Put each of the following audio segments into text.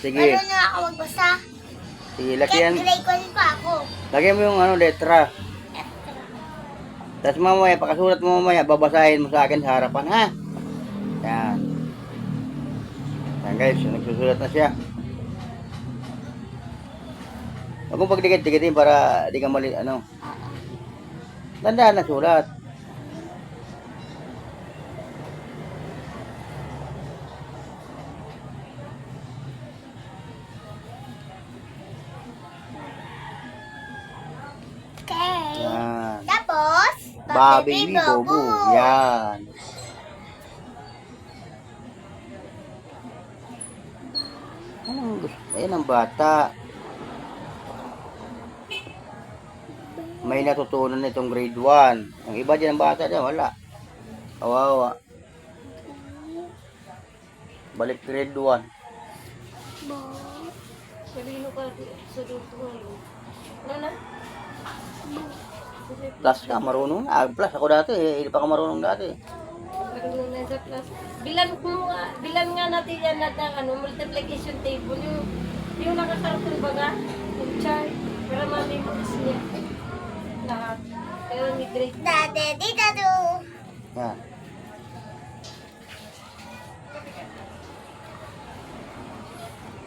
Sige. Marunong na ako magbasa. Sige, Kahit lakihan. grade 1 pa ako. Lagyan mo yung ano, letra. Tapos mamaya, pakasulat mo mamaya, babasahin mo sa akin sa harapan, ha? Yan. Yan guys, nagsusulat na siya. Huwag mong pagdikit-dikitin para di ka mali, ano. Tandaan na sulat. Baby Bobo. Yan. Anong gusto? Ayan ang bata. May natutunan itong grade 1. Ang iba dyan ang bata dyan, wala. Kawawa. Balik grade 1. Kanino ka sa dito Nana? Plus ka, marunong na. Ah, Plus ako dati, eh. hindi pa ka marunong dati. Marunong na sa class. Bilan mo nga, bilan nga natin yan na ano, multiplication table. Yung, yung nakakarton baga, yung chart, para ma-memorize niya. Lahat. Pero ni grade Dade, di dadu. Yan.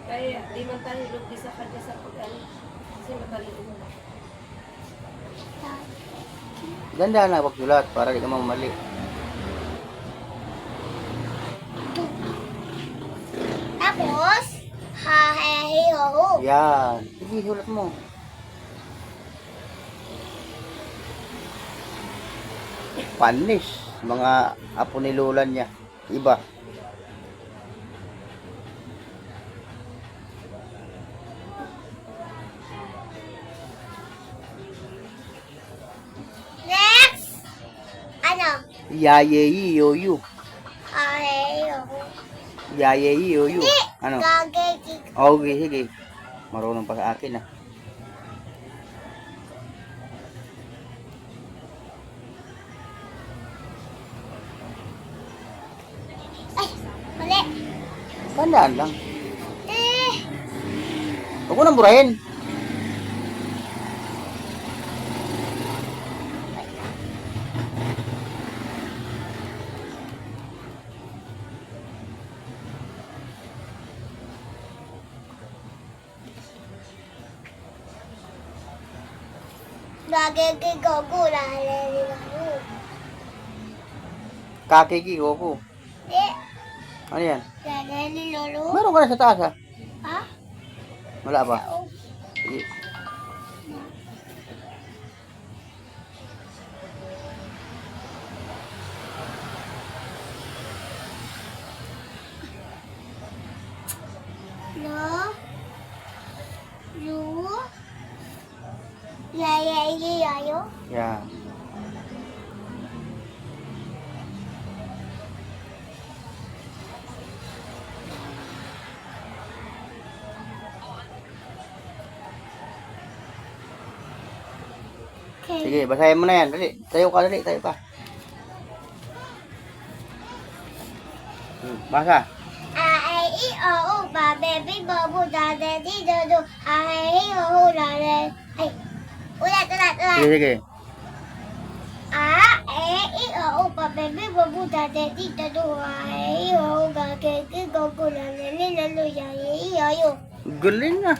Kaya di man tayo lugi sa kanya sa pag-ano. Kasi matalino mo. Ganda na pagsulat para di ka mamali. Tapos, ha, he, he, ho, ho. Yan. Sige, sulat mo. Panis. Mga apo ni Lola niya. Iba. Yayeyi yoyu. Yayeyi yoyu. Ano? Gagay, Okay, sige. Marunong pa sa akin ah. Tandaan lang. Eh, Huwag ko nang burahin. Gagay, gay, gogo, lalali, lalo. Kakiki ko ko. Eh, Ano yan? lalali, lolo. Meron ka na sa taas ah. Ha? Wala ba? Sige. lo. Lu. Lalali, lalo. Yan. Okay. Sige, basahin mo na yan. Dali. Tayo ka, dali. Tayo ka. Hmm, Basa. A, I, E, O, U, ba, baby, bobo, da, da, di, do, do. A, I, E, O, U, la, la. Ay. Sige, sige. A, E, I, O, U, ba, baby, bobo, da, da, di, do, do. A, E, I, O, U, ga, ge, ge, go, go, la, la, li, la, lu, ya, ye, i, o, u. Galing ah.